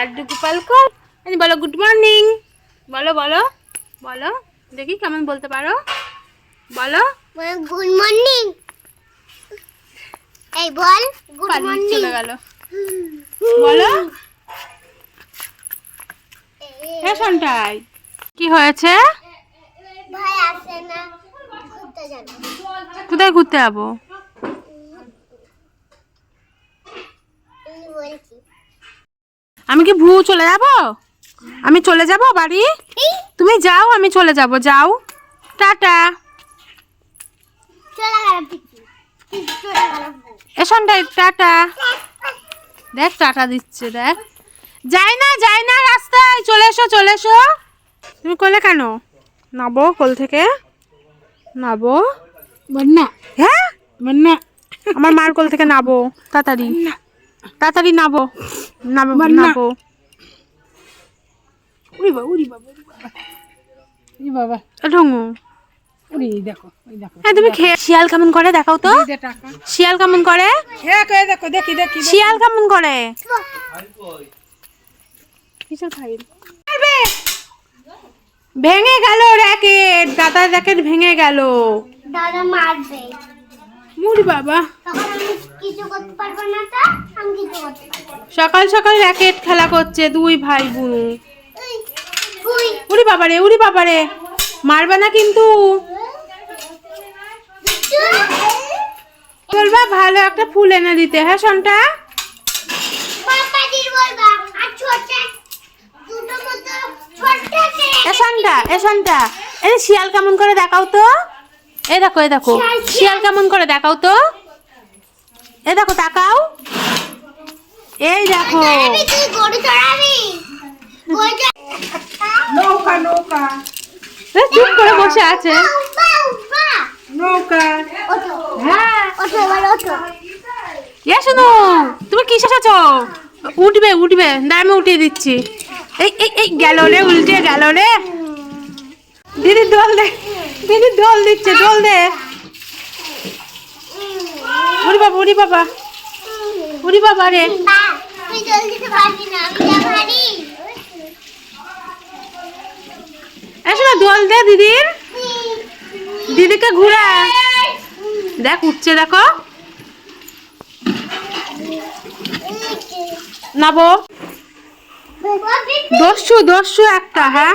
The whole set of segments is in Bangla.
লাড্ডু গোপাল কর? বলো গুড মর্নিং বলো বলো বলো দেখি কেমন বলতে পারো। বলো। গুড মর্নিং এই বল গুড মর্নিং চলে গেল। বলো। হ্যাঁ সন্টাই। কি হয়েছে? ভাই আসে না ঘুরতে যাবে। কোথায় ঘুরতে যাব? বলছি। আমি কি ভু চলে যাব? আমি চলে যাব বাড়ি? তুমি যাও আমি চলে যাব যাও। টাটা। চলে গেল পিছু পিছু চলে গেল এ সন্টাই টাটা। দেখ টাটা দিচ্ছে দেখ। যাই না যাই না রাস্তায় চলে এসো চলে এসো। তুমি কোলে কেন? নাবো কোল থেকে। নাবো। বন্যা। হ্যাঁ? বন্যা। আমার মার কোল থেকে নাবো তাড়াতাড়ি। তাড়াতাড়ি নাবো। নাবো নাবো। উড়ি বাবা উড়ি বাবা উড়ি বাবা। ঢঙ্গু। উড়ি দেখো ওই দেখো। হ্যাঁ তুমি খেয়ে শিয়াল কেমন করে? দেখাও তো। শিয়াল কেমন করে? এক এই দেখো দেখি দেখি। শিয়াল কেমন করে? কিসের ফাইল? ভেঙে গেল র্যাকেট দাদার র্যাকেট ভেঙে গেল। দাদা মারবে। মুড়ি বাবা। সকাল সকাল র্যাকেট খেলা করছে দুই ভাই বোন। উড়ি বাবারে উড়ি বাবারে। মারবে না কিন্তু। বলবা ভালো একটা ফুল এনে দিতে হ্যাঁ সন্টা এ সন্টা এই শিয়াল কেমন করে দেখাও তো। এই দেখো এ দেখো। শিয়াল কেমন করে দেখাও তো। এ দেখো তাকাও। এই দেখো। নৌকা নৌকা। চুপ করে বসে আছে। নৌকা। হ্যাঁ। এ শোনো তুমি কি শেষেছ? উঠবে উঠবে। দাঁড়া আমি উঠিয়ে দিচ্ছি। এই এই এই গেল রে উল্টে গেল রে। দিদি দোল দে দিদি দোল দিচ্ছে দোল দে। উড়ি বাবা উড়ি বাবা। উড়ি বাবা রে। শোনো দোল দে দিদির। দিদিকে ঘুরা। দেখ, উঠছে, দেখো। নাবো। দস্যু দস্যু একটা হ্যাঁ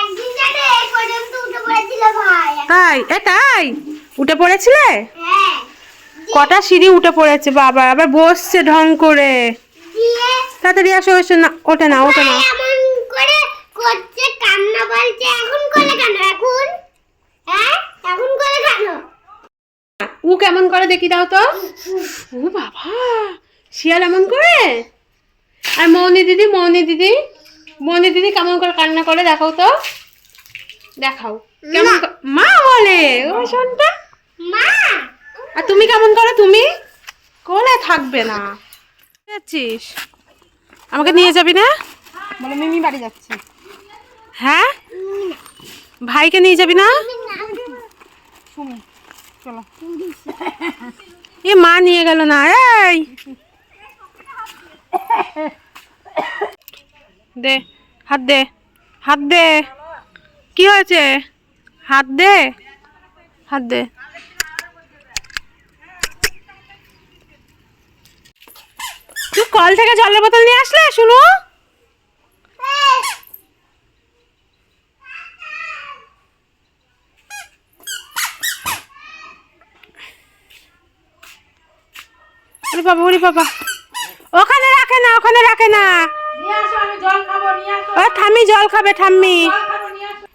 একদিন জানে এই পর্যন্ত উঠে পড়েছিল ভাই তাই এ তাই? উঠে পড়েছিলে? কটা সিঁড়ি উঠে পড়েছে বাবা আবার বসছে ঢং করে। তাড়াতাড়ি আসো এসো না ওঠে না ওঠে না। করছে কান্না বলছে এখন করে কেন এখন হ্যাঁ এখন করে কেন উ কেমন করে দেখি দাও তো। ও বাবা শিয়াল এমন করে? আর মৌনি দিদি মৌনি দিদি মৌনি দিদি কেমন করে কান্না করে দেখাও তো। দেখাও। কেমন মা! বলে? ও শোনটা মা। আর তুমি কেমন করো? তুমি? কোলে থাকবে না। যাচ্ছিস? আমাকে নিয়ে যাবি না? বলে মিমি বাড়ি যাচ্ছে। হ্যাঁ? ভাইকে নিয়ে যাবি না? চলো। এ মা নিয়ে গেল না এই। দে হাত দে হাত দে। কি হয়েছে? হাত দে। হাত দে। তুই কল থেকে জলের বোতল নিয়ে আসলে শুনো? ওরে বাবা ওরে বাবা ওখানে রাখে না ওখানে রাখে না। ও ঠাম্মি জল খাবে ঠাম্মি জল খাব নিয়ে আসো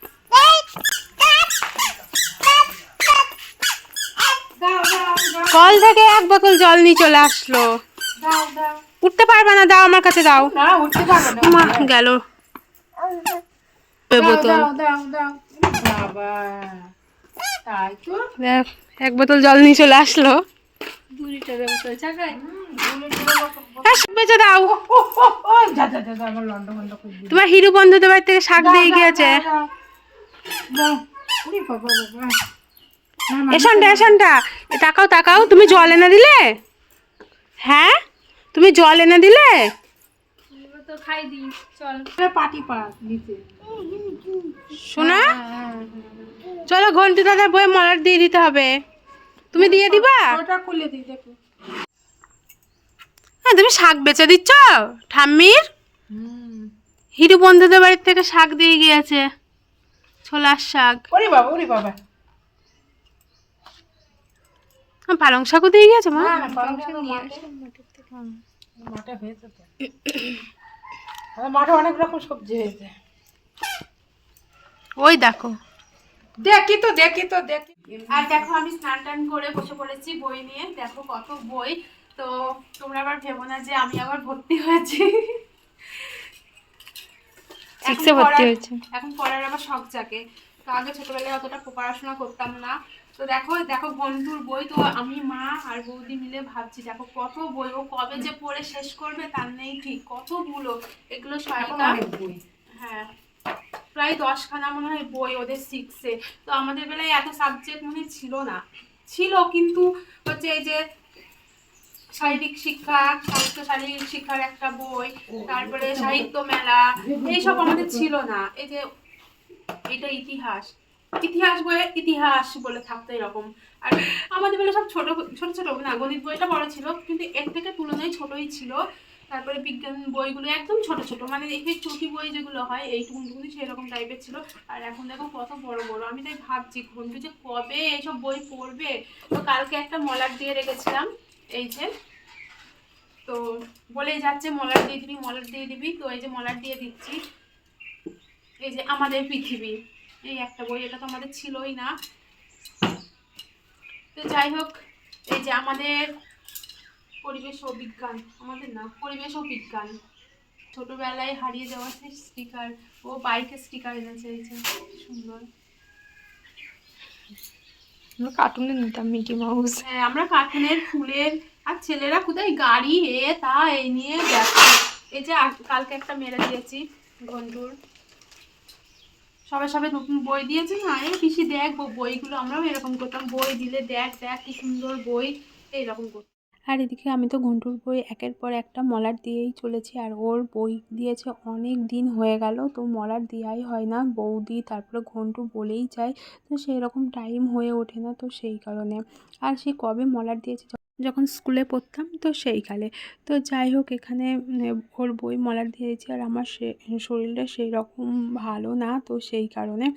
দাও দাও আমি জল কল থেকে এক বোতল জল নিয়ে চলে আসলো। দাও দাও। উঠতে পারবে না দাও আমার কাছে দাও। না উঠতে পারব না। মা গেল। বোতল। দাও দাও দাও। বাবা তাই তো। দেখ এক বোতল জল নিয়ে চলে আসলো। হ্যাঁ বেঁচে দাও। তোমার হিরু বন্ধুদের বাড়ি থেকে শাক দিয়ে গিয়েছে। এসানটা এসানটা তাকাও তাকাও তুমি জল এনে দিলে? হ্যাঁ? তুমি জল এনে দিলে? তো খাই দিই চল। পাটি পাক নিচে। শোনা চলো ঘন্টি দাদার বই মলার দিয়ে দিতে হবে। তুমি দিয়ে দিবা? হ্যাঁ তুমি শাক বেচে দিচ্ছ? ঠাম্মির? হিরু বন্ধুদের বাড়ির থেকে শাক দিয়ে গিয়েছে। ছোলার শাক। ওরে বাবা ওরে বাবা। হ্যাঁ, পালং শাকও দিয়ে গিয়েছে মা? না পালং শাক নিয়ে মাঠে হয়েছে মাঠে অনেক রকম সবজি হয়েছে। ওই দেখো। দেখি তো দেখি তো দেখি। আর দেখো আমি স্নান টান করে বসে পড়েছি বই নিয়ে। দেখো কত বই। তো তোমরা আবার ভেবো না যে আমি আবার ভর্তি হয়েছি। এখন পড়ার- হয়েছে। এখন পড়ার আবার শখ জাগে। তো আগে ছোটবেলায় অতটা পড়াশোনা করতাম না। তো দেখো দেখো বন্ধুর বই তো আমি মা আর বৌদি মিলে ভাবছি দেখো কত বই ও কবে যে পড়ে শেষ করবে তার নেই ঠিক কত কতগুলো এগুলো বই। হ্যাঁ প্রায় দশখানা মনে হয় বই ওদের সিক্সে তো আমাদের বেলায় এত সাবজেক্ট মনে ছিল না। ছিল কিন্তু হচ্ছে এই যে শারীরিক শিক্ষা স্বাস্থ্য শারীরিক শিক্ষার একটা বই তারপরে সাহিত্য মেলা এইসব আমাদের ছিল না। এই যে এটা ইতিহাস। ইতিহাস বইয়ে ইতিহাস বলে থাকতো এরকম। আর আমাদের বেলা সব ছোট ছোট ছোট, না, গণিত বইটা বড় ছিল, কিন্তু এর থেকে তুলনায় ছোটই ছিল। তারপরে বিজ্ঞান বইগুলো একদম ছোট ছোট। মানে এই চটি বই যেগুলো হয়, এইটুকুনি সেরকম টাইপের ছিল। আর এখন দেখো কত বড় বড়। আমি তাই ভাবছি, ঘন্টু যে কবে এইসব বই পড়বে? তো কালকে একটা মলার দিয়ে রেখেছিলাম, এই যে। তো বলেই যাচ্ছে মলার দিয়ে দিবি মলার দিয়ে দিবি। তো এই যে মলার দিয়ে দিচ্ছি। এই যে আমাদের পৃথিবী। এই একটা বই এটা তো আমাদের ছিলই না। তো যাই হোক এই যে আমাদের পরিবেশ ও বিজ্ঞান আমাদের না পরিবেশ ও বিজ্ঞান। ছোটবেলায় হারিয়ে যাওয়া সেই স্টিকার ও বাইকের স্টিকার এনেছে এই যে সুন্দর। কার্টুনে নিতাম মিকি মাউস হ্যাঁ আমরা কার্টুনের ফুলের আর ছেলেরা কোথায় গাড়ি এ তা এই নিয়ে ব্যস্ত। এই যে কালকে একটা মেরে দিয়েছি ঘন্টুর। সবাই সবাই নতুন বই দিয়েছে, না? এই পিসি দেখ বইগুলো আমরাও এরকম করতাম। বই দিলে দেখ দেখ কি সুন্দর বই, এইরকম করতাম। আর এদিকে আমি তো ঘন্টুর বই একের পর একটা মলার দিয়েই চলেছি, আর ওর বই দিয়েছে অনেক দিন হয়ে গেল, তো মলার দেওয়াই হয় না। বৌদি তারপরে ঘন্টু বলেই যায়, তো সেই রকম টাইম হয়ে ওঠে না তো সেই কারণে। আর সে কবে মলার দিয়েছে যখন স্কুলে পড়তাম, তো সেইকালে তো যাই হোক, এখানে ওর বই মলার দিয়েছি আর আমার সে, শরীরটা সেই রকম ভালো না, তো সেই কারণে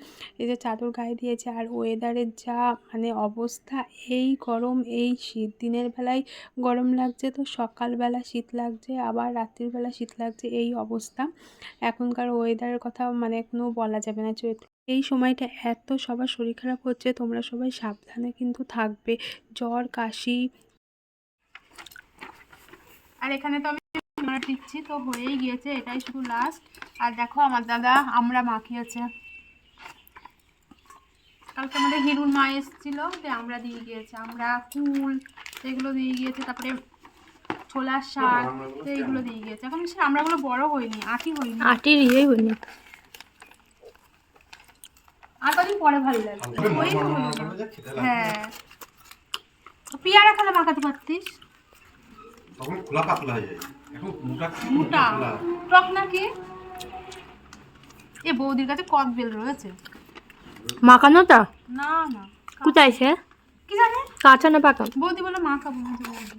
এই যে চাদর গায়ে দিয়েছে আর ওয়েদারের যা মানে অবস্থা, এই গরম, এই শীত দিনের বেলায় গরম লাগছে, তো সকালবেলা শীত লাগছে, আবার রাত্রির বেলা শীত লাগছে, এই অবস্থা। এখনকার ওয়েদারের কথা মানে কোনো বলা যাবে না চৈত্র এই সময়টা এত সবার শরীর খারাপ হচ্ছে, তোমরা সবাই সাবধানে কিন্তু থাকবে। জ্বর, কাশি আর এখানে তো আমি দিচ্ছি তো হয়েই গিয়েছে এটাই শুধু লাস্ট আর দেখো আমার দাদা আমরা মাখিয়েছে কালকে আমাদের হিরুর মা এসেছিল যে আমরা দিয়ে গিয়েছে। আমরা কুল এগুলো দিয়ে গিয়েছে তারপরে ছোলার শাক তো এইগুলো দিয়ে গিয়েছে। এখন সে আমরাগুলো বড় হয়নি আটি হয়নি আটির ইয়েই হয়নি আর কদিন পরে ভালো লাগবে। না। হ্যাঁ। তো পেয়ারা খেলা মাখাতে পারতিস? তখন খোলা পাতলা হয়ে যায়। এখন মোটা মোটা টক নাকি? এ বৌদির কাছে কদ বেল রয়েছে। মাখানোটা? না না। কোথায় সে? কি জানে? কাঁচা না পাকা? বৌদি বলে মাখাবো না বৌদি